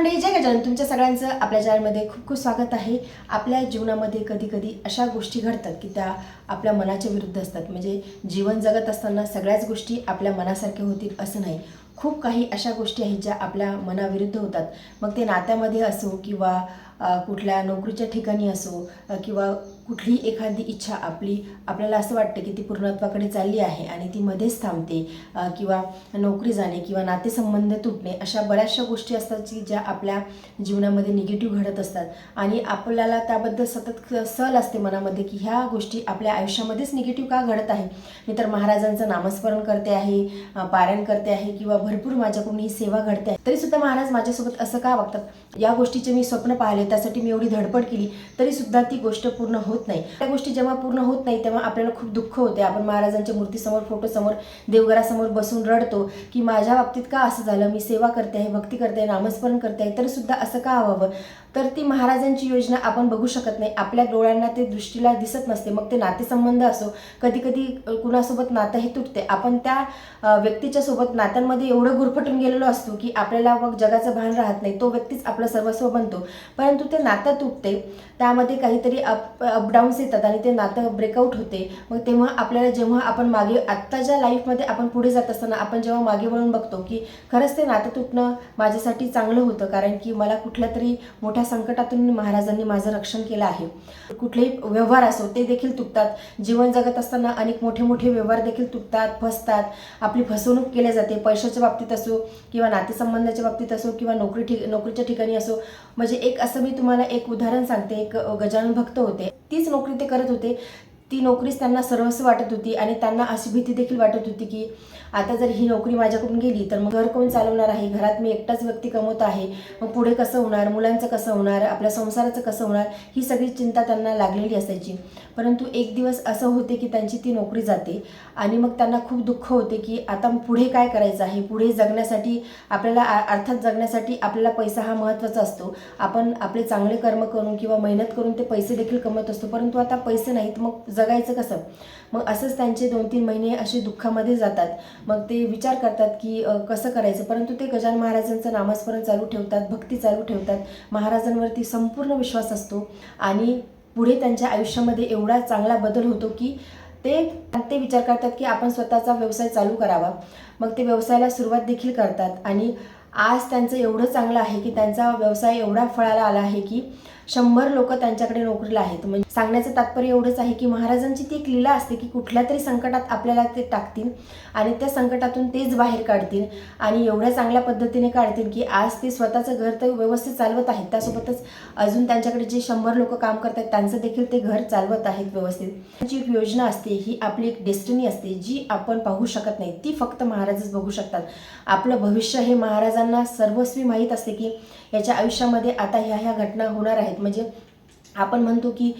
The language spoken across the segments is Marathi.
मंडळी जय गजानन. तुमच्या सगळ्यांचं आपल्या चॅनलमध्ये खूप खूप स्वागत आहे. आपल्या जीवनामध्ये कधी कधी अशा गोष्टी घडतात की त्या आपल्या मनाच्या विरुद्ध असतात. म्हणजे जीवन जगत असताना सगळ्याच गोष्टी आपल्या मनासारख्या होतील असं नाही. खूप काही अशा गोष्टी आहेत ज्या आपल्या मनाविरुद्ध होतात. मग ते नात्यामध्ये असो किंवा कुठल्या नोकरीच्या ठिकाणी असो किंवा कुठली एखादी इच्छा आपली आपल्याला असं वाटतं की ती पूर्णत्वाकडे चालली आहे आणि ती मध्येच थांबते किंवा नोकरी जाणे किंवा नातेसंबंध तुटणे अशा बऱ्याचशा गोष्टी असतात की ज्या आपल्या जीवनामध्ये निगेटिव्ह घडत असतात. आणि आपल्याला त्याबद्दल सतत सल असते मनामध्ये की ह्या गोष्टी आपल्या आयुष्यामध्येच निगेटिव्ह का घडत आहे? मी तर महाराजांचं नामस्मरण करते आहे पारायण करते आहे किंवा भरपूर माझ्याकडून ही सेवा घडते आहे. तरी सुद्धा महाराज माझ्यासोबत असं का वागतात? या गोष्टीचे मी स्वप्न पाहिले त्यासाठी मी एवढी धडपड केली तरी सुद्धा ती गोष्ट पूर्ण होत होत नाही. त्या गोष्टी जेव्हा पूर्ण होत नाही तेव्हा आपल्याला खूप दुःख होते. आपण महाराजांच्या मूर्तीसमोर फोटोसमोर देवघरासमोर बसून रडतो की माझ्या बाबतीत का असं झालं? मी सेवा करते आहे भक्ती करते आहे नामस्मरण करते आहे तरी सुद्धा असं का व्हावं? तर ती महाराजांची योजना आपण बघू शकत नाही. आपल्या डोळ्यांना ते दृष्टीला दिसत नसते. मग ते नातेसंबंध असो कधी कधी कुणासोबत नातं हे तुटते. आपण त्या व्यक्तीच्या सोबत नात्यांमध्ये एवढं गुरफटून गेलेलो असतो की आपल्याला मग जगाचं भान राहत नाही. तो व्यक्तीच आपलं सर्वस्व बनतो. परंतु ते नातं तुटते. त्यामध्ये काहीतरी अप अपडाऊन्स येतात आणि ते नातं ब्रेकआउट होते. मग तेव्हा आपल्याला जेव्हा आपण मागे आत्ताच्या लाईफमध्ये आपण पुढे जात असताना आपण जेव्हा मागे वळून बघतो की खरंच ते नातं तुटणं माझ्यासाठी चांगलं होतं. कारण की मला कुठल्या तरी मोठ्या संकटातून महाराजांनी माझं रक्षण केलं आहे. कुठलेही व्यवहार असो ते देखील तुटतात. जीवन जगत असताना अनेक मोठे मोठे व्यवहार देखील तुटतात फसतात. आपली फसवणूक केली जाते. पैशाच्या बाबतीत असो किंवा नातेसंबंधाच्या बाबतीत असो किंवा नोकरी ठिक नोकरीच्या ठिकाणी असो. म्हणजे एक असं मी तुम्हाला एक उदाहरण सांगते. एक गजानन भक्त होते. तीच नोकरी ते करत होते. ती नोकरीच त्यांना सर्वस्व वाटत होती आणि त्यांना अशी भीती देखील वाटत होती की आता जर ही नोकरी माझ्याकडून गेली तर मग घर कोण चालवणार आहे? घरात मी एकटाच व्यक्ती कमवत आहे. मग पुढे कसं होणार? मुलांचं कसं होणार? आपल्या संसाराचं कसं होणार? ही सगळी चिंता त्यांना लागलेली असायची. परंतु एक दिवस असं होते की त्यांची ती नोकरी जाते आणि मग त्यांना खूप दुःख होते की आता पुढे काय करायचं आहे? पुढे जगण्यासाठी आपल्याला आ- अर्थात जगण्यासाठी आपल्याला पैसा हा महत्त्वाचा असतो. आपण आपले चांगले कर्म करून किंवा मेहनत करून ते पैसे देखील कमवत असतो. परंतु आता पैसे नाहीत मग जगायचं कसं? मग असंच त्यांचे दोन तीन महिने असे दुःखामध्ये जातात. मग ते विचार करतात की कसं करायचं? परंतु ते गजान महाराजांचं नामस्मरण चालू ठेवतात भक्ती चालू ठेवतात. महाराजांवरती संपूर्ण विश्वास असतो. आणि पुढे त्यांच्या आयुष्यामध्ये एवढा चांगला बदल होतो की ते ते विचार करतात की आपण स्वतःचा व्यवसाय चालू करावा. मग ते व्यवसायाला सुरुवात देखील करतात. आणि आज त्यांचं एवढं चांगलं आहे की त्यांचा व्यवसाय एवढा फळाला आला आहे की शंभर लोक त्यांच्याकडे नोकरीला आहेत. म्हणजे सांगण्याचं तात्पर्य एवढंच आहे की महाराजांची ती एक लीला असते की कुठल्या तरी संकटात आपल्याला ते टाकतील आणि त्या संकटातून तेच बाहेर काढतील आणि एवढ्या चांगल्या पद्धतीने काढतील की आज ते स्वतःचं घर तर व्यवस्थित चालवत आहेत. त्यासोबतच अजून त्यांच्याकडे जे शंभर लोक काम करतात त्यांचं देखील ते घर चालवत आहेत व्यवस्थित. जी एक योजना असते ही आपली एक डेस्टिनी असते जी आपण पाहू शकत नाही. ती फक्त महाराजच बघू शकतात. आपलं भविष्य हे महाराजांना सर्वस्वी माहीत असते की याच्या आयुष्यामध्ये आता ह्या ह्या घटना होणार आहेत. म्हणजे आपण म्हणतो की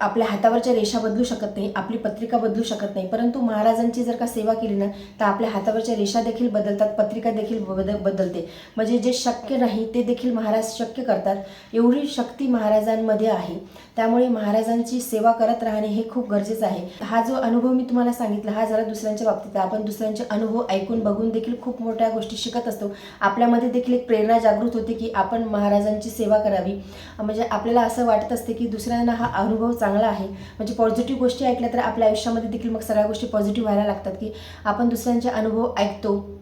आपल्या हातावरच्या रेषा बदलू शकत नाही आपली पत्रिका बदलू शकत नाही. परंतु महाराजांची जर का सेवा केली ना तर आपल्या हातावरच्या रेषा देखील बदलतात पत्रिका देखील बदल बदलते. म्हणजे जे शक्य नाही ते देखील महाराज शक्य करतात. एवढी शक्ती महाराजांमध्ये आहे. त्यामुळे महाराजांची सेवा करत राहणे हे खूप गरजेचं आहे. हा जो अनुभव मी तुम्हाला सांगितला हा जरा दुसऱ्यांच्या बाबतीत आपण दुसऱ्यांचे अनुभव ऐकून बघून देखील खूप मोठ्या गोष्टी शिकत असतो. आपल्यामध्ये देखील एक प्रेरणा जागृत होते की आपण महाराजांची सेवा करावी. म्हणजे आपल्याला असं वाटत असते की दुसऱ्यांना हा अनुभव चांगला आहे. म्हणजे पॉझिटिव्ह गोष्टी ऐकल्या तर आपल्या आयुष्यामध्ये देखील मग सगळ्या गोष्टी पॉझिटिव्ह व्हायला लागतात की आपण दुसऱ्यांचे अनुभव ऐकतो.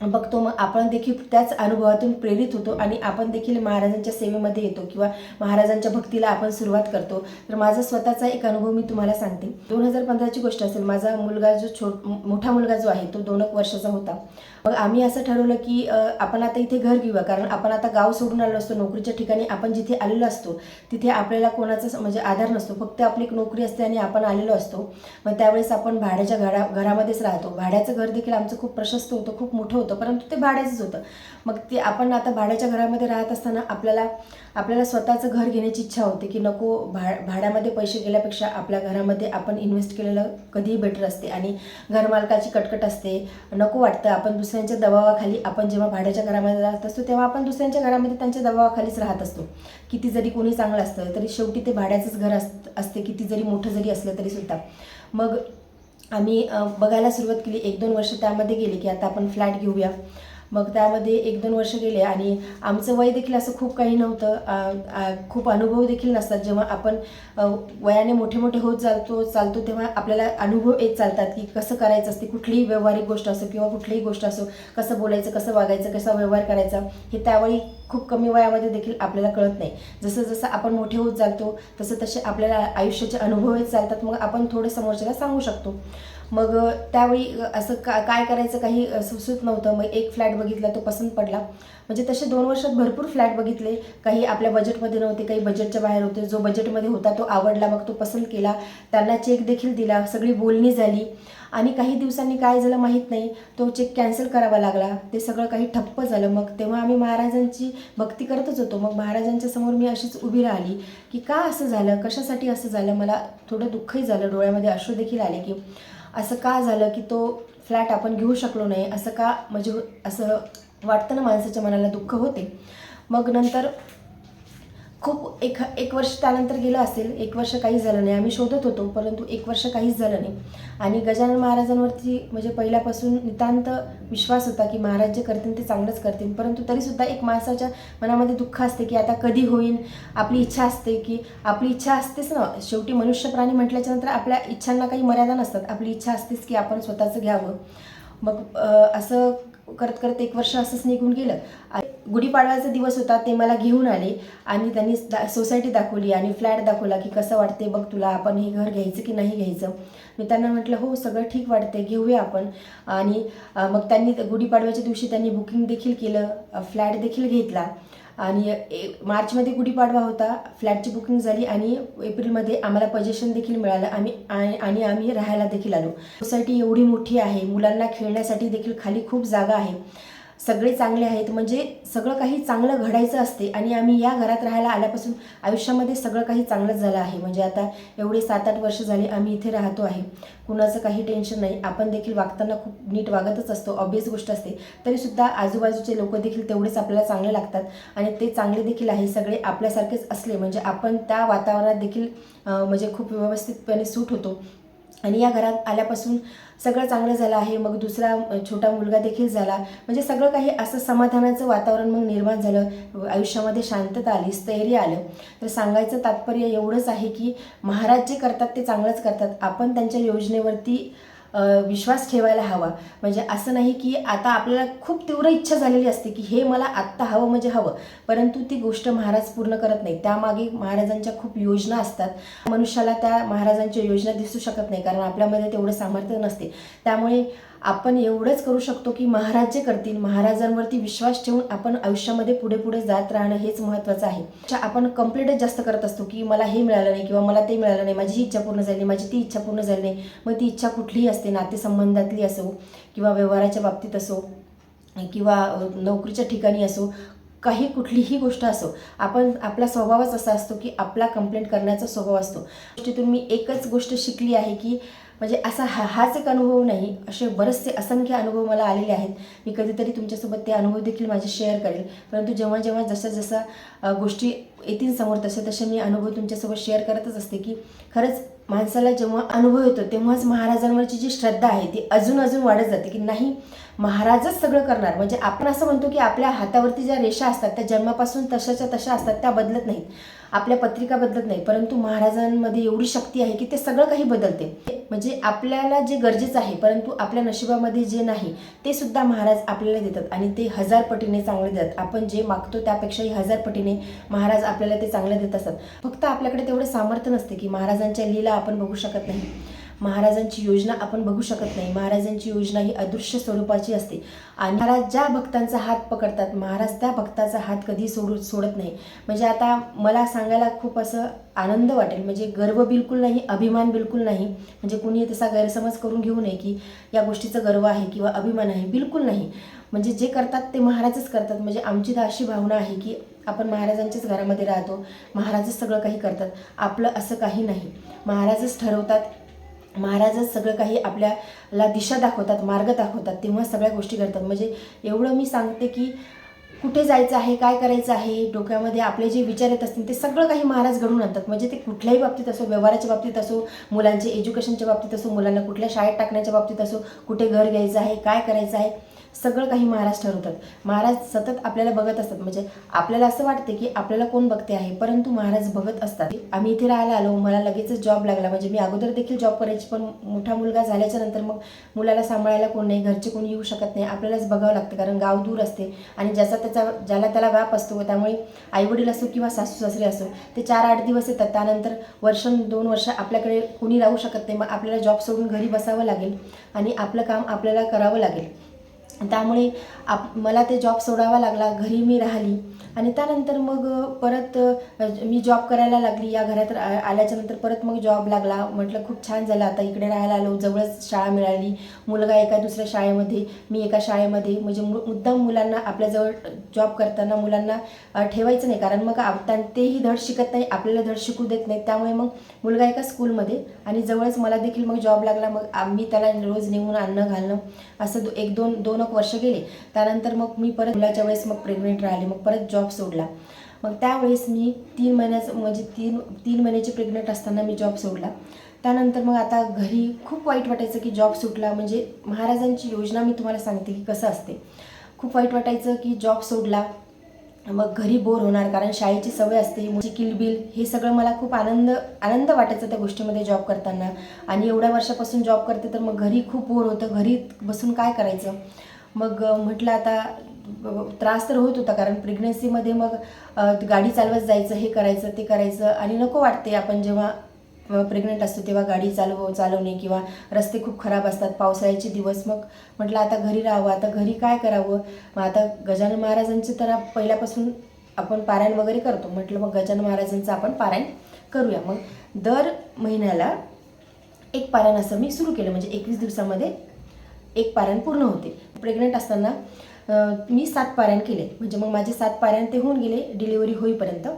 बघतो मग आपण देखील त्याच अनुभवातून प्रेरित होतो आणि आपण देखील महाराजांच्या सेवेमध्ये येतो किंवा महाराजांच्या भक्तीला आपण सुरुवात करतो. तर माझा स्वतःचा एक अनुभव मी तुम्हाला सांगते. दोन हजार पंधराची गोष्ट असेल माझा मुलगा जो छो मोठा मुलगा जो आहे तो दोन एक वर्षाचा होता. मग आम्ही असं ठरवलं की आपण आता इथे घर घेऊया कारण आपण आता गाव सोडून आलो असतो नोकरीच्या ठिकाणी आपण जिथे आलेलो असतो तिथे आपल्याला कोणाचा म्हणजे आधार नसतो फक्त आपली एक नोकरी असते आणि आपण आलेलो असतो. मग त्यावेळेस आपण भाड्याच्या घरा घरामध्येच राहतो. भाड्याचं घर देखील आमचं खूप प्रशस्त होतं खूप मोठं होतं. परंतु ते भाड्याचंच होतं. मग ते आपण आता भाड्याच्या घरामध्ये राहत असताना आपल्याला आपल्याला स्वतःचं घर घेण्याची इच्छा होते की नको भा भाड्यामध्ये पैसे गेल्यापेक्षा आपल्या घरामध्ये आपण इन्व्हेस्ट केलेलं कधीही बेटर असते आणि घरमालकाची कटकट असते. नको वाटतं आपण दुसऱ्यांच्या दबावाखाली आपण जेव्हा भाड्याच्या घरामध्ये राहत असतो तेव्हा आपण दुसऱ्यांच्या घरामध्ये त्यांच्या दबावाखालीच राहत असतो. किती जरी कोणी चांगलं असतं तरी शेवटी ते भाड्याचंच घर अस असते किती जरी मोठं जरी असलं तरीसुद्धा मग आम्ही बघायला सुरुवात केली. एक दोन वर्ष त्यामध्ये गेले की आता आपण फ्लॅट घेऊया. मग त्यामध्ये एक दोन वर्ष गेले आणि आमचं वय देखील असं खूप काही नव्हतं. खूप अनुभव देखील नसतात. जेव्हा आपण वयाने मोठे मोठे होत चालतो चालतो तेव्हा आपल्याला अनुभव येत चालतात की कसं करायचं असते कुठलीही व्यवहारिक गोष्ट असो किंवा कुठलीही गोष्ट असो कसं बोलायचं कसं वागायचं कसा व्यवहार करायचा हे त्यावेळी खूप कमी वयामध्ये देखील आपल्याला कळत नाही. जसं जसं आपण मोठे होत चालतो तसं तसे आपल्याला आयुष्याचे अनुभव येत चालतात. मग आपण थोडं समोरच्याला सांगू शकतो. मग त्यावेळी असं का काय करायचं काही सुचत नव्हतं. मग एक फ्लॅट बघितला तो पसंत पडला. म्हणजे तसे दोन वर्षात भरपूर फ्लॅट बघितले. काही आपल्या बजेटमध्ये नव्हते काही बजेटच्या बाहेर होते. जो बजेटमध्ये होता तो आवडला. मग तो पसंत केला. त्यांना चेक देखील दिला. सगळी बोलणी झाली. आणि काही दिवसांनी काय झालं माहीत नाही. तो चेक कॅन्सल करावा लागला. ते सगळं काही ठप्प झालं. मग तेव्हा आम्ही महाराजांची भक्ती करतच होतो. मग महाराजांच्या समोर मी अशीच उभी राहिली की का असं झालं? कशासाठी असं झालं? मला थोडं दुःखही झालं. डोळ्यामध्ये अश्रू देखील आले की असं का झालं की तो फ्लॅट आपण घेऊ शकलो नाही? असं का? म्हणजे असं वाटतं ना माणसाच्या मनाला दुःख होते. मग नंतर खूप एक एक वर्ष त्यानंतर गेलं असेल एक वर्ष काहीच झालं नाही. आम्ही शोधत होतो परंतु एक वर्ष काहीच झालं नाही. आणि गजानन महाराजांवरती म्हणजे पहिल्यापासून नितांत विश्वास होता की महाराज जे करतील ते चांगलंच करतील. परंतु तरीसुद्धा एक माणसाच्या मनामध्ये दुःख असते की आता कधी होईल? आपली इच्छा असते की आपली इच्छा असतेच ना. शेवटी मनुष्य प्राणी म्हटल्याच्यानंतर आपल्या इच्छांना काही मर्यादा नसतात. आपली इच्छा असतेच की आपण स्वतःचं घ्यावं. मग असं करत करत एक वर्ष असंच निघून गेलं. गुढीपाडव्याचा दिवस होता ते मला घेऊन आले. आणि त्यांनी दा सोसायटी दाखवली आणि फ्लॅट दाखवला की कसं वाटते बघ तुला आपण हे घर घ्यायचं की नाही घ्यायचं? मी त्यांना म्हटलं हो सगळं ठीक वाटते घेऊया आपण. आणि मग त्यांनी गुढीपाडव्याच्या दिवशी त्यांनी बुकिंग देखील केलं फ्लॅट देखील घेतला. आणि ए- मार्चमध्ये गुढीपाडवा होता फ्लॅटची बुकिंग झाली आणि एप्रिलमध्ये आम्हाला पजेशन देखील मिळालं. आम्ही आणि आणि आम्ही राहायला देखील आलो. सोसायटी एवढी मोठी आहे मुलांना खेळण्यासाठी देखील खाली खूप जागा आहे. सगळे चांगले आहेत. म्हणजे सगळं काही चांगलं घडायचं असते आणि आम्ही या घरात राहायला आल्यापासून आयुष्यामध्ये सगळं काही चांगलंच झालं आहे. म्हणजे आता एवढे सात आठ वर्ष झाले आम्ही इथे राहतो आहे. कुणाचं काही टेन्शन नाही. आपण देखील वागताना खूप नीट वागतच असतो. ऑबियस गोष्ट असते. तरीसुद्धा आजूबाजूचे लोक देखील तेवढेच आपल्याला चांगले लागतात. आणि ते चांगले देखील आहे. सगळे आपल्यासारखेच असले. म्हणजे आपण त्या वातावरणात देखील म्हणजे खूप व्यवस्थितपणे सूट होतो. आणि या घरात आल्यापासून सगळं चांगलं झालं आहे मग दुसरा छोटा मुलगा देखील झाला. म्हणजे सगळं काही असं समाधानाचं वातावरण मग निर्माण झालं. आयुष्यामध्ये शांतता आली स्थैर्य आलं. तर सांगायचं तात्पर्य एवढंच आहे की महाराज जे करतात ते चांगलंच करतात. आपण त्यांच्या योजनेवरती विश्वास ठेवायला हवा. म्हणजे असं नाही की आता आपल्याला खूप तीव्र इच्छा झालेली असते की हे मला आत्ता हवं म्हणजे हवं. परंतु ती गोष्ट महाराज पूर्ण करत नाही त्यामागे महाराजांच्या खूप योजना असतात. मनुष्याला त्या महाराजांच्या योजना दिसू शकत नाही कारण आपल्यामध्ये तेवढं सामर्थ्य नसते. त्यामुळे आपण एवढंच करू शकतो की महाराज जे करतील महाराजांवरती विश्वास ठेवून आपण आयुष्यामध्ये पुढे पुढे जात राहणं हेच महत्त्वाचं आहे. आपण कंप्लीटच जास्त करत असतो की मला हे मिळालं नाही किंवा मला ते मिळालं नाही माझी ही इच्छा पूर्ण झाली नाही माझी ती इच्छा पूर्ण झाली नाही मग ती इच्छा कुठलीही असते नातेसंबंधातली असो किंवा व्यवहाराच्या बाबतीत असो किंवा नोकरीच्या ठिकाणी असो काही कुठलीही गोष्ट असो आपण आपला स्वभावच असा असतो की आपला कंप्लेंट करण्याचा स्वभाव असतो. गोष्टीतून मी एकच गोष्ट शिकली आहे की म्हणजे असा हा हाच एक अनुभव नाही असे बरेचसे असंख्य अनुभव मला आलेले आहेत. मी कधीतरी तुमच्यासोबत ते अनुभव देखील माझे शेअर करेल. परंतु जेव्हा जेव्हा जसा जसा गोष्टी येतील समोर तसे तसे मी अनुभव तुमच्यासोबत शेअर करतच असते की खरंच माणसाला जेव्हा अनुभव येतो तेव्हाच महाराजांवरची जी श्रद्धा आहे ती अजून अजून वाढत जाते की नाही महाराजच सगळं करणार. म्हणजे आपण असं म्हणतो की आपल्या हातावरती ज्या रेषा असतात त्या जन्मापासून तशाच्या तशा असतात त्या बदलत नाहीत. आपल्या पत्रिका बदलत नाही परंतु महाराजांमध्ये एवढी शक्ती आहे की ते सगळं काही बदलते. म्हणजे आपल्याला जे गरजेचं आहे परंतु आपल्या नशिबामध्ये जे नाही ते सुद्धा महाराज आपल्याला देतात. आणि ते हजार पटीने चांगले देतात. आपण जे मागतो त्यापेक्षाही हजार पटीने महाराज आपल्याला ते चांगले देत असतात. फक्त आपल्याकडे तेवढं सामर्थ्य नसते की महाराजांच्या लीला आपण बघू शकत नाही. महाराजांची योजना आपण बघू शकत नाही. महाराजांची योजना ही अदृश्य स्वरूपाची असते. आणि महाराज ज्या भक्तांचा हात पकडतात महाराज त्या भक्ताचा हात कधी सोडू सोडत नाही. म्हणजे आता मला सांगायला खूप असं आनंद वाटेल. म्हणजे गर्व बिलकुल नाही अभिमान बिलकुल नाही. म्हणजे कुणी तसा गैरसमज करून घेऊ नये की या गोष्टीचं गर्व आहे किंवा अभिमान आहे. बिलकुल नाही. म्हणजे जे करतात ते महाराजच करतात. म्हणजे आमची तर अशी भावना आहे की आपण महाराजांच्याच घरामध्ये राहतो. महाराजच सगळं काही करतात. आपलं असं काही नाही. महाराजच ठरवतात महाराजच सगळं काही आपल्याला दिशा दाखवतात मार्ग दाखवतात तेव्हा सगळ्या गोष्टी घडतात. म्हणजे एवढं मी सांगते की कुठे जायचं आहे काय करायचं आहे डोक्यामध्ये आपले जे विचार येत असतील ते सगळं काही महाराज घडून आणतात. म्हणजे ते कुठल्याही बाबतीत असो व्यवहाराच्या बाबतीत असो मुलांचे एज्युकेशनच्या बाबतीत असो मुलांना कुठल्या शाळेत टाकण्याच्या बाबतीत असो कुठे घर घ्यायचं आहे काय करायचं आहे सगळं काही महाराज ठरवतात महाराज सतत आपल्याला बघत असतात. म्हणजे आपल्याला असं वाटते की आपल्याला कोण बघते आहे? परंतु महाराज बघत असतात. आम्ही इथे राहायला आलो मला लगेचच जॉब लागला. म्हणजे मी अगोदर देखील जॉब करायची पण मोठा मुलगा झाल्याच्यानंतर मग मुलाला सांभाळायला कोण नाही घरचे कोणी येऊ शकत नाही. आपल्यालाच बघावं लागतं कारण गाव दूर असते. आणि ज्याचा त्याचा ज्याला त्याला व्याप असतो त्यामुळे आईवडील असो किंवा सासू सासरे असो ते चार आठ दिवस येतात. त्यानंतर वर्ष दोन वर्ष आपल्याकडे कोणी राहू शकत नाही. मग आपल्याला जॉब सोडून घरी बसावं लागेल आणि आपलं काम आपल्याला करावं लागेल. त्यामुळे आप मला ते जॉब सोडावा लागला. घरी मी राहिली. आणि त्यानंतर मग परत मी जॉब करायला लागली. या घरात आ- आल्याच्यानंतर परत मग जॉब लागला. म्हटलं खूप छान झालं. आता इकडे राहायला आलो. जवळच शाळा मिळाली. मुलगा एका दुसऱ्या शाळेमध्ये मी एका शाळेमध्ये. म्हणजे मुद्दाम मुलांना आपल्याजवळ जॉब करताना मुलांना ठेवायचं नाही. कारण मग त्यां- तेही धड शिकत नाही. आपल्याला धड शिकू देत नाही त्यामुळे मग मुलगा एका स्कूलमध्ये आणि जवळच मला देखील मग जॉब लागला. मग आम्ही त्याला रोज नेऊन आणणं घालणं असं दो- एक दोन दोन एक वर्ष गेले. त्यानंतर मग मी परत मुलाच्या वेळेस मग प्रेग्नेंट राहिले. मग परत जॉब जॉब सोडला. मग त्यावेळेस मी तीन महिन्याचं म्हणजे तीन तीन महिन्याची प्रेग्नंट असताना मी जॉब सोडला. त्यानंतर मग आता घरी खूप वाईट वाटायचं की जॉब सुटला. म्हणजे महाराजांची योजना मी तुम्हाला सांगते की कसं असते. खूप वाईट वाटायचं की जॉब सोडला. मग घरी बोर होणार कारण शाळेची सवय असते मुलीची किलबिल हे सगळं मला खूप आनंद आनंद वाटायचा त्या गोष्टीमध्ये जॉब करताना. आणि एवढ्या वर्षापासून जॉब करते तर मग घरी खूप बोर होतं. घरी बसून काय करायचं? मग म्हटलं आता त्रास तर होत होता कारण प्रेग्नन्सीमध्ये मग गाडी चालवत जायचं हे करायचं ते करायचं आणि नको वाटते आपण जेव्हा प्रेग्नंट असतो तेव्हा गाडी चालव चालवणे किंवा रस्ते खूप खराब असतात पावसाळ्याचे दिवस मग म्हटलं आता घरी राहावं आता घरी काय करावं? मग आता गजानन महाराजांचे तर पहिल्यापासून आपण पारायण वगैरे करतो म्हटलं मग गजानन महाराजांचं आपण पारायण करूया. मग दर महिन्याला एक पारायण असं मी सुरू केलं म्हणजे एकवीस दिवसामध्ये एक पारायण पूर्ण होते. प्रेग्नंट असताना मी सात पारायण केले. म्हणजे मग माझे सात पारायण ते होऊन गेले डिलिव्हरी होईपर्यंत.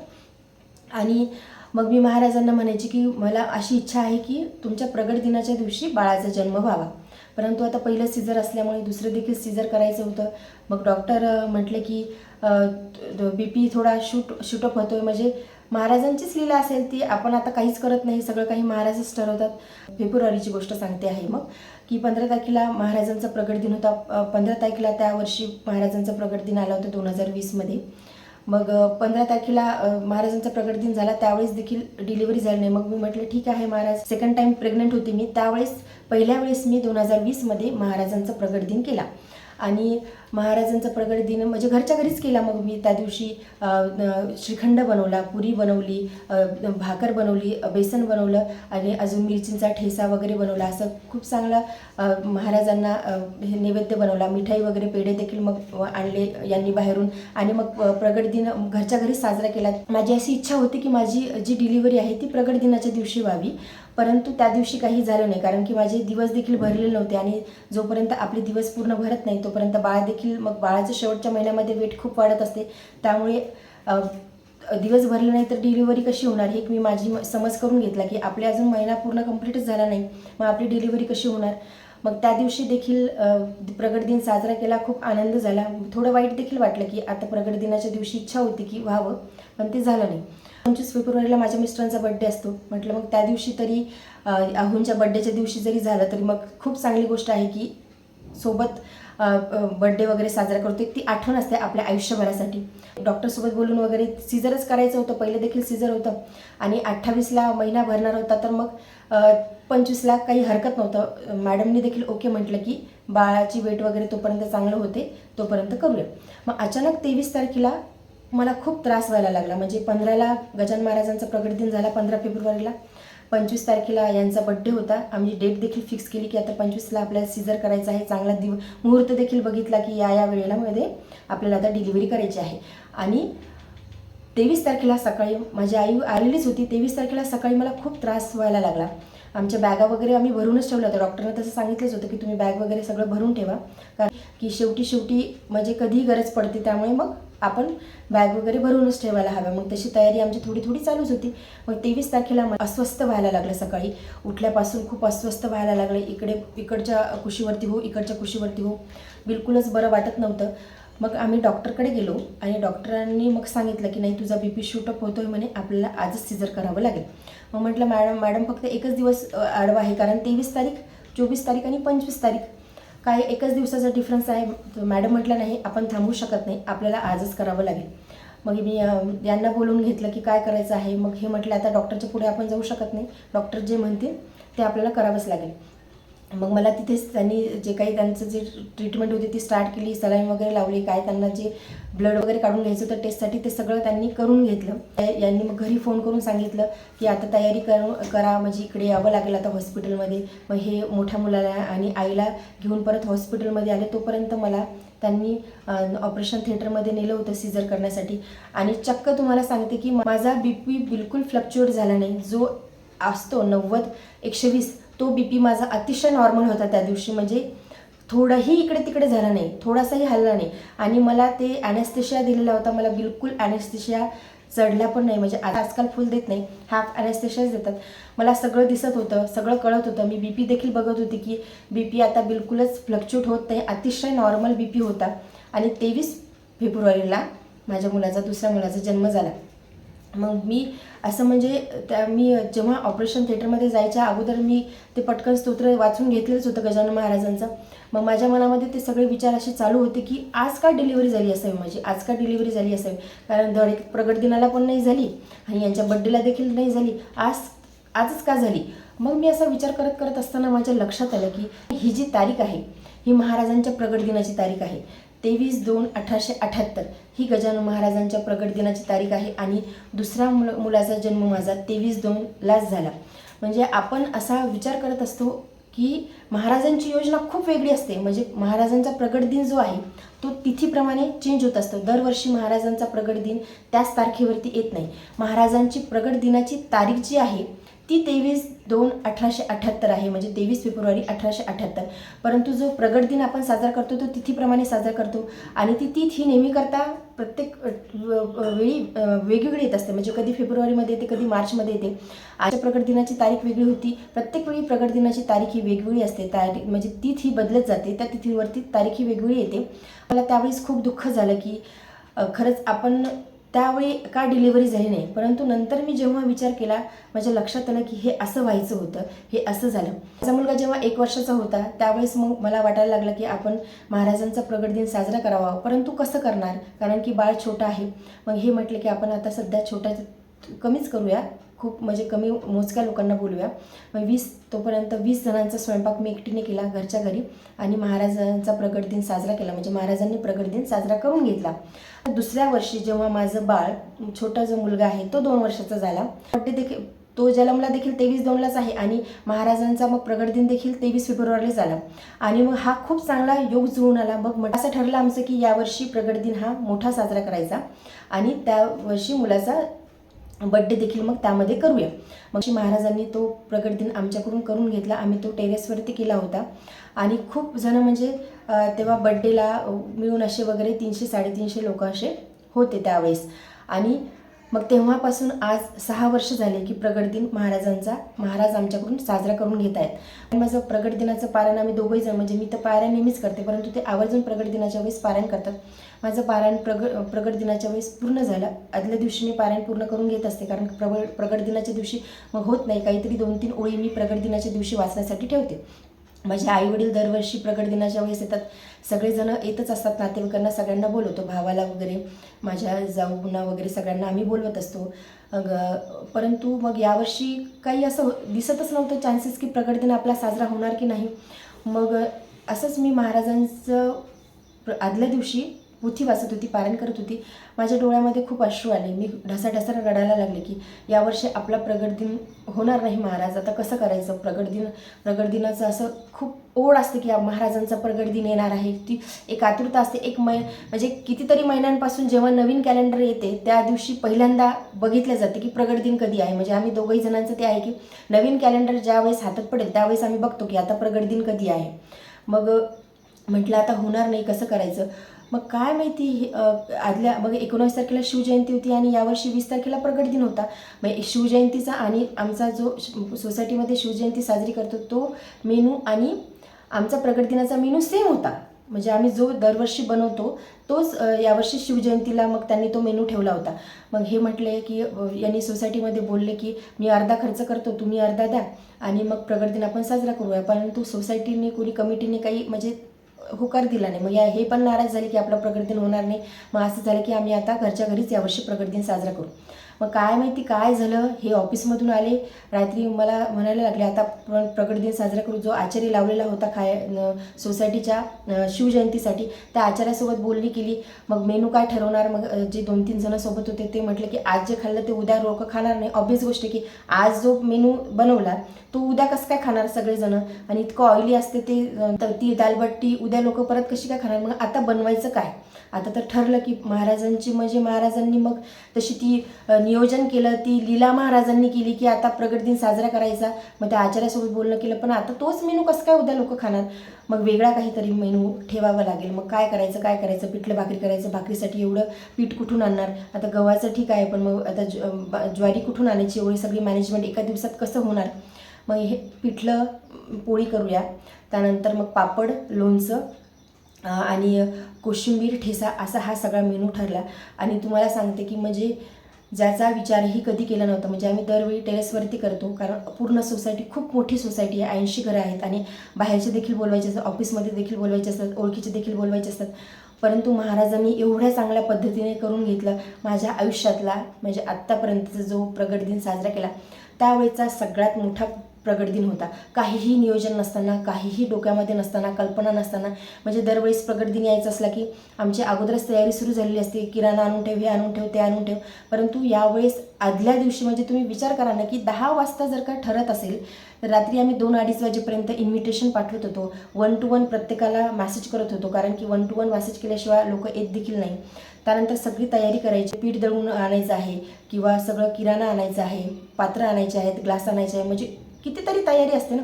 आणि मग मी महाराजांना म्हणायची की मला अशी इच्छा आहे की तुमच्या प्रगट दिनाच्या दिवशी बाळाचा जन्म व्हावा. परंतु आता पहिलं सीझर असल्यामुळे दुसरं देखील सीझर करायचं होतं. मग डॉक्टर म्हटले की बी पी थोडा शूट शूटअप होतोय. म्हणजे महाराजांचीच लीला असेल ती आपण आता काहीच करत नाही सगळं काही महाराजच ठरवतात फेब्रुवारीची गोष्ट सांगते आहे मग की पंधरा तारखेला महाराजांचा प्रगट दिन होता. पंधरा तारखेला त्या वर्षी महाराजांचा प्रगट दिन आला होता दोन हजार वीसमध्ये मग पंधरा तारखेला महाराजांचा प्रगट दिन झाला त्यावेळेस देखील डिलिव्हरी झाली नाही. मग मी म्हटलं ठीक आहे महाराज सेकंड टाइम प्रेग्नंट होते मी. त्यावेळेस पहिल्या वेळेस मी दोन हजार वीसमध्ये महाराजांचा प्रगट दिन केला. आणि महाराजांचा प्रगट दिन. म्हणजे घरच्या घरीच केला मग मी त्या दिवशी. श्रीखंड बनवला पुरी बनवली भाकर बनवली बेसन बनवलं आणि अजून मिरचींचा ठेसा वगैरे बनवला. असं खूप चांगला महाराजांना हे नैवेद्य बनवला. मिठाई वगैरे पेढे देखील मग आणले यांनी बाहेरून. आणि मग प्रगट दिन घरच्या घरी साजरा केला. माझी अशी इच्छा होती की माझी जी डिलिव्हरी आहे ती प्रगट दिनाच्या दिवशी व्हावी. परंतु त्या दिवशी काही झालं नाही. कारण की माझे दिवस देखील भरलेले नव्हते आणि जोपर्यंत आपले दिवस पूर्ण भरत नाही तोपर्यंत बाळ देखील देखील मग बाळाच्या शेवटच्या महिन्यामध्ये वेट खूप वाढत असते. त्यामुळे दिवस भरले नाही तर डिलिव्हरी कशी होणार? हे एक मी माझी म- समज करून घेतला की आपले अजून महिना पूर्ण कम्प्लीटच झाला नाही मग आपली डिलिव्हरी कशी होणार? मग त्या दिवशी देखील प्रगट दिन साजरा केला खूप आनंद झाला. थोडं वाईट देखील वाटलं की आता प्रगट दिनाच्या दिवशी इच्छा होती की व्हावं पण ते झालं नाही. पंचवीस फेब्रुवारीला माझ्या मिस्टरांचा बड्डे असतो. म्हटलं मग त्या दिवशी तरी अ, बड्डेच्या दिवशी जरी झालं तरी मग खूप चांगली गोष्ट आहे की सोबत बड्डे वगैरे साजरा करतो ती आठवण असते आपल्या आयुष्यभरासाठी. डॉक्टरसोबत बोलून वगैरे सिझरच करायचं होतं पहिले देखील सिझर होतं. आणि अठ्ठावीसला महिना भरणार होता तर मग पंचवीसला काही हरकत नव्हतं. मॅडमने देखील ओके म्हटलं की बाळाची वेट वगैरे तोपर्यंत चांगलं होते तोपर्यंत करूया. मग अचानक तेवीस तारखेला मला खूप त्रास व्हायला लागला. म्हणजे पंधराला गजान महाराजांचा प्रगट दिन झाला पंधरा फेब्रुवारीला. पंचवीस तारखेला यांचा बड्डे होता. आम्ही डेट देखील फिक्स केली की आता पंचवीसला आपल्याला सिझर करायचं आहे. चांगला दिव मुहूर्त देखील बघितला की या या वेळेला मध्ये आपल्याला आता डिलिव्हरी करायची आहे. आणि तेवीस तारखेला सकाळी माझी आई आलेलीच होती. तेवीस तारखेला सकाळी मला खूप त्रास व्हायला लागला. आमच्या बॅगा वगैरे आम्ही भरूनच ठेवल्या होत्या. डॉक्टरनं तसं सांगितलंच होतं की तुम्ही बॅग वगैरे सगळं भरून ठेवा. कारण की शेवटी शेवटी म्हणजे कधीही गरज पडते त्यामुळे मग आपण बॅग वगैरे भरूनच ठेवायला हव्या मग तशी तयारी आमची थोडी थोडी चालूच होती. मग तेवीस तारखेला अस्वस्थ व्हायला लागलं सकाळी. उठल्यापासून खूप अस्वस्थ व्हायला लागलं. इकडे इकडच्या कुशीवरती हो इकडच्या कुशीवरती हो बिलकुलच बरं वाटत नव्हतं. मग आम्ही डॉक्टरकडे गेलो आणि डॉक्टरांनी मग सांगितलं की नाही तुझा बी पी शूटअप होतोय म्हणे. आपल्याला आजच सिजर करावं लागेल. मग म्हटलं मॅडम मॅडम फक्त एकच दिवस आडवा आहे. कारण तेवीस तारीख चोवीस तारीख आणि पंचवीस तारीख काय एकच दिवसाचा डिफरन्स आहे. मॅडम म्हटलं नाही आपण थांबू शकत नाही. आपल्याला आजच करावं लागेल. मग मी यांना बोलून घेतलं की काय करायचं आहे. मग हे म्हटलं आता डॉक्टरच्या पुढे आपण जाऊ शकत नाही. डॉक्टर जे म्हणतील ते आपल्याला करावंच लागेल. मग मला तिथेच त्यांनी जे काही त्यांचं जे ट्रीटमेंट होती ती स्टार्ट केली सलाईन वगैरे लावली काय त्यांना जे ब्लड वगैरे काढून घ्यायचं होतं टेस्टसाठी ते सगळं त्यांनी करून घेतलं. त्या- यांनी मग घरी फोन करून सांगितलं की आता तयारी कर करा म्हणजे इकडे यावं लागेल आता हॉस्पिटलमध्ये मग हे मोठ्या मुलाला आणि आईला घेऊन परत हॉस्पिटलमध्ये आले तोपर्यंत मला त्यांनी ऑपरेशन थिएटरमध्ये नेलं होतं सीझर करण्यासाठी. आणि चक्क तुम्हाला सांगते की माझा बी पी बिलकुल फ्लक्च्युएट झाला नाही. जो असतो नव्वद एकशे वीस तो बी पी माझा अतिशय नॉर्मल होता त्या दिवशी. म्हणजे थोडंही इकडे तिकडे झालं नाही. थोडासाही हलला नाही. आणि मला ते ॲनेस्थेशिया दिलेला होता. मला बिलकुल ॲनेस्थेशिया चढल्या पण नाही. म्हणजे आता आजकाल फुल देत नाही. हाफ ॲनेस्थेशियाच देतात. मला सगळं दिसत होतं. सगळं कळत होतं. मी बी पी देखील बघत होती की बी पी आता बिलकुलच फ्लक्च्युएट होत नाही. अतिशय नॉर्मल बी पी होता. आणि तेवीस फेब्रुवारीला माझ्या मुलाचा दुसऱ्या मुलाचा जन्म झाला. मग मी असं म्हणजे त्या मी जेव्हा ऑपरेशन थिएटरमध्ये जायच्या अगोदर मी ते पटकन स्तोत्र वाचून घेतलेलंच होतं गजानन महाराजांचं. मग माझ्या मनामध्ये ते सगळे विचार असे चालू होते की आज का डिलिव्हरी झाली असावी माझी? आज का डिलिव्हरी झाली असावी? कारण धड एक प्रगट दिनाला पण नाही झाली आणि यांच्या बड्डेला देखील नाही झाली. आज आजच का झाली? मग मी असा विचार करत करत असताना माझ्या लक्षात आलं की ही जी तारीख आहे ही महाराजांच्या प्रगट दिनाची तारीख आहे. तेवीस दोन अठराशे अठ्याहत्तर. ही गजानन महाराजांच्या प्रगट दिनाची तारीख आहे आणि दुसऱ्या मुल मुलाचा जन्म माझा तेवीस दोनलाच झाला. म्हणजे आपण असा विचार करत असतो की महाराजांची योजना खूप वेगळी असते. म्हणजे महाराजांचा प्रगट दिन जो आहे तो तिथीप्रमाणे चेंज होत असतो. दरवर्षी महाराजांचा प्रगट दिन त्याच तारखेवरती येत नाही. महाराजांची प्रगट दिनाची तारीख जी आहे ती तेवीस दोन अठराशे अठ्ठ्याहत्तर आहे. म्हणजे तेवीस फेब्रुवारी अठराशे अठ्ठ्याहत्तर परंतु जो प्रगट दिन आपण साजरा करतो तो तिथीप्रमाणे साजरा करतो. आणि ती तिथ नेहमी करता प्रत्येक वेळी वेगवेगळी येत असते. म्हणजे कधी फेब्रुवारीमध्ये येते कधी मार्चमध्ये येते. आजच्या प्रगट दिनाची तारीख वेगळी होती. प्रत्येक वेळी प्रगट दिनाची तारीख ही वेगवेगळी असते. तारीख म्हणजे तिथी बदलत जाते. त्या तिथीवरती तारीख ही वेगवेगळी येते. मला त्यावेळेस खूप दुःख झालं की खरंच आपण त्यावेळी का डिलिव्हरी झाली नाही? परंतु नंतर मी जेव्हा विचार केला माझ्या लक्षात आलं की हे असं व्हायचं होतं हे असं झालं. माझा मुलगा जेव्हा एक वर्षाचा होता त्यावेळेस मग मला वाटायला लागलं की आपण महाराजांचा प्रगट दिन साजरा करावा. परंतु कसं करणार? कारण की बाळ छोटा आहे. मग हे म्हटलं की आपण आता सध्या छोट्या कमीच करूया. खूप म्हणजे कमी मोजक्या लोकांना बोलूया. मग वीस तोपर्यंत वीस जणांचा स्वयंपाक मी एकटीने केला घरच्या घरी आणि महाराजांचा प्रगट दिन साजरा केला. म्हणजे महाराजांनी प्रगट दिन साजरा करून घेतला. दुसऱ्या वर्षी जेव्हा माझं बाळ छोटा जो मुलगा आहे तो दोन वर्षाचा झाला. बड्डे देखील तो जन्मला देखील तेवीस दोनलाच आहे आणि महाराजांचा मग प्रगट दिन देखील तेवीस फेब्रुवारीला झाला. आणि मग हा खूप चांगला योग जुळून आला. मग मग असं ठरलं आमचं की यावर्षी प्रगट दिन हा मोठा साजरा करायचा. आणि त्या वर्षी मुलाचा बड्डे देखील मग त्यामध्ये करूया. मग श्री महाराजांनी तो प्रगट दिन आमच्याकडून करून घेतला. आम्ही तो टेरेसवरती केला होता. आणि खूप जण म्हणजे तेव्हा बड्डेला मिळून असे वगैरे तीनशे साडेतीनशे लोक असे होते त्यावेळेस. आणि मग तेव्हापासून आज सहा वर्ष झाले की प्रगट दिन महाराजांचा महाराज आमच्याकडून साजरा करून घेत आहेत. आणि माझं प्रगट दिनाचं पारायण आम्ही दोघंही जण म्हणजे मी तर पारायण नेहमीच करते परंतु ते आवर्जून प्रगट दिनाच्या वेळेस पारायण करतात. माझं पारायण प्रग प्रगट दिनाच्या वेळेस पूर्ण झालं. आदल्या दिवशी मी पारायण पूर्ण करून घेत असते कारण प्रगड प्रगट दिनाच्या दिवशी मग होत नाही. काहीतरी दोन तीन ओळी मी प्रगट दिनाच्या दिवशी वाचण्यासाठी ठेवते. माझे आई वडील दरवर्षी प्रगट दिनाच्या वेळेस येतात. सगळेजण येतच असतात नातेवाईकांना सगळ्यांना बोलवतो भावाला वगैरे माझ्या जाऊना वगैरे सगळ्यांना आम्ही बोलवत असतो. अग परंतु मग यावर्षी काही असं दिसतच नव्हतं चान्सेस की प्रगट दिन आपला साजरा होणार की नाही. मग असंच मी महाराजांचं आदल्या दिवशी पुथी वाचत होती पारायण करत होती. माझ्या डोळ्यामध्ये खूप अश्रू आले. मी ढसाढसा रडायला लागले की यावर्षी आपला प्रगट दिन होणार नाही महाराज. आता कसं करायचं? प्रगट दिन प्रगट दिनाचं असं खूप ओढ असते की महाराजांचा प्रगट दिन येणार आहे. ती एक आतुरता असते. एक मै म्हणजे कितीतरी महिन्यांपासून जेव्हा नवीन कॅलेंडर येते त्या दिवशी पहिल्यांदा बघितलं जाते की प्रगट दिन कधी आहे? म्हणजे आम्ही दोघंही जणांचं ते आहे की नवीन कॅलेंडर ज्यावेळेस हातात पडेल त्यावेळेस आम्ही बघतो की आता प्रगट दिन कधी आहे? मग म्हटलं आता होणार नाही. कसं करायचं? मग काय माहिती हे, आदल्या मग एकोणावीस तारखेला शिवजयंती होती आणि यावर्षी वीस तारखेला प्रगट दिन होता. मग शिवजयंतीचा आणि आमचा जो सोसायटीमध्ये शिवजयंती साजरी करतो तो मेनू आणि आमचा प्रगट दिनाचा मेनू सेम होता. म्हणजे आम्ही जो दरवर्षी बनवतो तोच यावर्षी शिवजयंतीला मग त्यांनी तो मेनू ठेवला होता. मग हे म्हटले की यांनी सोसायटीमध्ये बोलले की मी अर्धा खर्च करतो तुम्ही अर्धा द्या आणि मग प्रगट दिन आपण साजरा करूया. परंतु सोसायटीने कोणी कमिटीने काही म्हणजे होकार दिला नाही. मग या हे पण नाराज झाले की आपलं प्रगट दिन होणार नाही. मग असं झालं की आम्ही आता घरच्या घरीच यावर्षी प्रगट दिन साजरा करू. मग काय माहिती काय झालं? हे ऑफिसमधून आले. रात्री मला म्हणायला लागले आता आपण प्रगट दिन साजरा करू. जो आचार्य लावलेला होता खाय सोसायटीच्या शिवजयंतीसाठी त्या आचार्यासोबत बोलणी केली. मग मेनू काय ठरवणार? मग जे दोन तीन जण सोबत होते ते म्हटलं की आज जे खाल्लं ते उद्या रोख खाणार नाही. ऑब्वियस गोष्ट की आज जो मेनू बनवला तो उद्या कसं काय खाणार सगळेजण? आणि इतकं ऑइली असते ते तर ती दालबट्टी उद्या लोक परत कशी काय खाणार? मग आता बनवायचं काय? आता तर ठरलं की महाराजांची म्हणजे महाराजांनी मग तशी ती नियोजन केलं ती लीला महाराजांनी केली की आता प्रगट दिन साजरा करायचा. मग त्या आचार्यासोबत बोलणं केलं पण आता तोच मेनू कसं काय उद्या लोक खाणार? मग वेगळा काहीतरी मेनू ठेवावा लागेल. मग काय करायचं काय करायचं? पिठलं भाकरी करायचं भाकरीसाठी एवढं पीठ कुठून आणणार? आता गव्हाचं ठीक आहे पण मग आता ज्वारी कुठून आणायची? एवढी सगळी मॅनेजमेंट एका दिवसात कसं होणार? मग हे पिठलं पोळी करूया. त्यानंतर मग पापड लोणचं आणि कोशिंबीर ठेसा असा हा सगळा मेनू ठरला. आणि तुम्हाला सांगते की म्हणजे ज्याचा विचारही कधी केला नव्हता. म्हणजे आम्ही दरवेळी टेरेसवरती करतो. कारण पूर्ण सोसायटी खूप मोठी सोसायटी आहे. ऐंशी घरं आहेत. आणि बाहेरचे देखील बोलवायचे असतात. ऑफिसमध्ये देखील बोलवायचे असतात. ओळखीचे देखील बोलवायचे असतात. परंतु महाराजांनी एवढ्या चांगल्या पद्धतीने करून घेतलं माझ्या आयुष्यातला म्हणजे आत्तापर्यंतचा जो प्रगट दिन साजरा केला त्यावेळेचा सगळ्यात मोठा प्रगट दिन होता. काहीही नियोजन नसताना काहीही डोक्यामध्ये नसताना कल्पना नसताना म्हणजे दरवेळेस प्रगट दिन यायचं असला की आमची अगोदरच तयारी सुरू झालेली असते किराणा आणून ठेव हे आणून ठेव ते आणून ठेव. परंतु यावेळेस आदल्या दिवशी म्हणजे तुम्ही विचार करा ना की दहा वाजता जर का ठरत असेल तर रात्री आम्ही दोन अडीच वाजेपर्यंत इन्व्हिटेशन पाठवत होतो. वन टू वन प्रत्येकाला मॅसेज करत होतो कारण की वन टू वन मॅसेज केल्याशिवाय लोक येत देखील नाही. त्यानंतर सगळी तयारी करायची पीठ दळून आणायचं आहे किंवा सगळं किराणा आणायचं आहे पात्र आणायचे आहेत ग्लास आणायचे आहे म्हणजे कितीतरी तयारी असते ना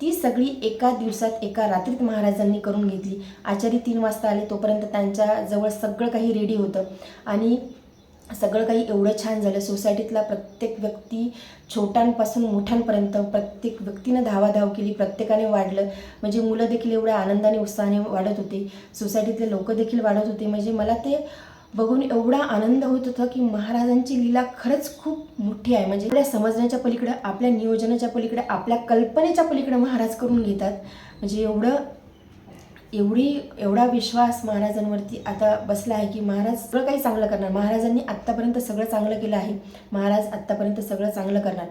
ती सगळी एका दिवसात एका रात्रीत महाराजांनी करून घेतली. आचारी तीन वाजता आले तोपर्यंत त्यांच्याजवळ सगळं काही रेडी होतं. आणि सगळं काही एवढं छान झालं. सोसायटीतला प्रत्येक व्यक्ती छोट्यांपासून मोठ्यांपर्यंत प्रत्येक व्यक्तीनं धावाधाव केली प्रत्येकाने वाढलं. म्हणजे मुलं देखील एवढ्या आनंदाने उत्साहाने वाढत होते. सोसायटीतले लोक देखील वाढत होते. म्हणजे मला ते बघून एवढा आनंद होत होता की महाराजांची लीला खरंच खूप मोठी आहे. म्हणजे आपल्या समजण्याच्या पलीकडे आपल्या नियोजनाच्या पलीकडे आपल्या कल्पनेच्या पलीकडे महाराज करून घेतात. म्हणजे एवढं एवढी एवढा विश्वास महाराजांवरती आता बसला आहे की महाराज सगळं काही चांगलं करणार. महाराजांनी आत्तापर्यंत सगळं चांगलं केलं आहे. महाराज आत्तापर्यंत सगळं चांगलं करणार.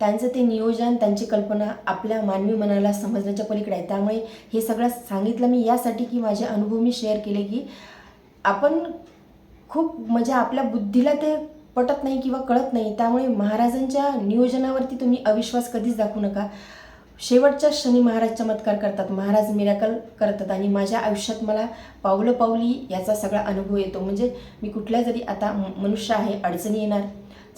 त्यांचं ते नियोजन त्यांची कल्पना आपल्या मानवी मनाला समजण्याच्या पलीकडे आहे. त्यामुळे हे सगळं सांगितलं मी यासाठी की माझे अनुभव मी शेअर केले की आपण खूप म्हणजे आपल्या बुद्धीला ते पटत नाही किंवा कळत नाही. त्यामुळे महाराजांच्या नियोजनावरती तुम्ही अविश्वास कधीच दाखवू नका. शेवटच्या क्षणी महाराज चमत्कार करतात. महाराज मिराकल करतात आणि माझ्या आयुष्यात मला पावलं पावली याचा सगळा अनुभव येतो. म्हणजे मी कुठल्या जरी आता मनुष्य आहे अडचणी येणार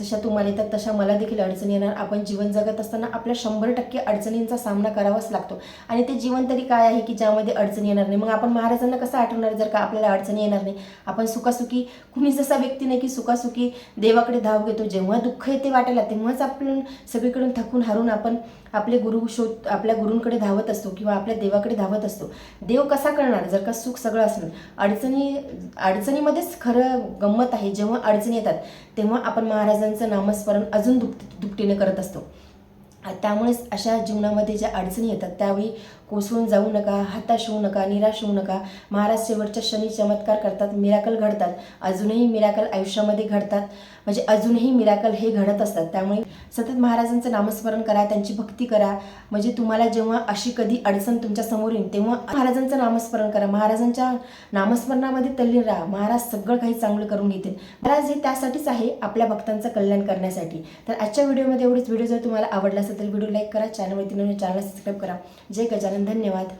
जशा तुम्हाला येतात तशा मला देखील अडचणी येणार. आपण जीवन जगत असताना आपल्या शंभर टक्के अडचणींचा सामना करावाच लागतो. आणि ते जीवन तरी काय आहे की ज्यामध्ये अडचणी येणार नाही. मग आपण महाराजांना कसं आठवणार जर का आपल्याला अडचणी येणार नाही? आपण सुखासुखी कुणीच जसा व्यक्ती नाही की सुखासुखी देवाकडे धाव घेतो. जेव्हा दुःख येते वाटायला तेव्हाच आपण सगळीकडून थकून हारून आपण आपले गुरु शोध आपल्या गुरूंकडे धावत असतो किंवा आपल्या देवाकडे धावत असतो. देव कसा करणार? जर का सुख सगळं असलं अडचणी अडचणीमध्येच खरं गंमत आहे. जेव्हा अडचणी येतात तेव्हा आपण महाराज महाराजांचं नामस्मरण अजून दुपटी दुपटीने करत असतो. त्यामुळेच अशा जीवनामध्ये ज्या अडचणी येतात त्यावेळी कोसळून जाऊ नका हताश होऊ नका निराश होऊ नका. महाराज शेवटच्या शनी चमत्कार करतात मिराकल घडतात. अजूनही मिराकल आयुष्यामध्ये घडतात. म्हणजे अजूनही मिराकल हे घडत असतात. त्यामुळे सतत महाराजांचं नामस्मरण करा त्यांची भक्ती करा. म्हणजे तुम्हाला जेव्हा अशी कधी अडचण तुमच्यासमोर येईल तेव्हा महाराजांचं नामस्मरण करा. महाराजांच्या नामस्मरणामध्ये तल्लीन राहा. महाराज सगळं काही चांगलं करून घेतील. महाराज हे त्यासाठीच आहे आपल्या भक्तांचं कल्याण करण्यासाठी. तर आजच्या व्हिडिओमध्ये एवढेच. व्हिडिओ जर तुम्हाला आवडला असेल तर व्हिडिओ लाईक करा चॅनलवरती नवीन चॅनल सबस्क्राईब करा. जय गजानन. धन्यवाद.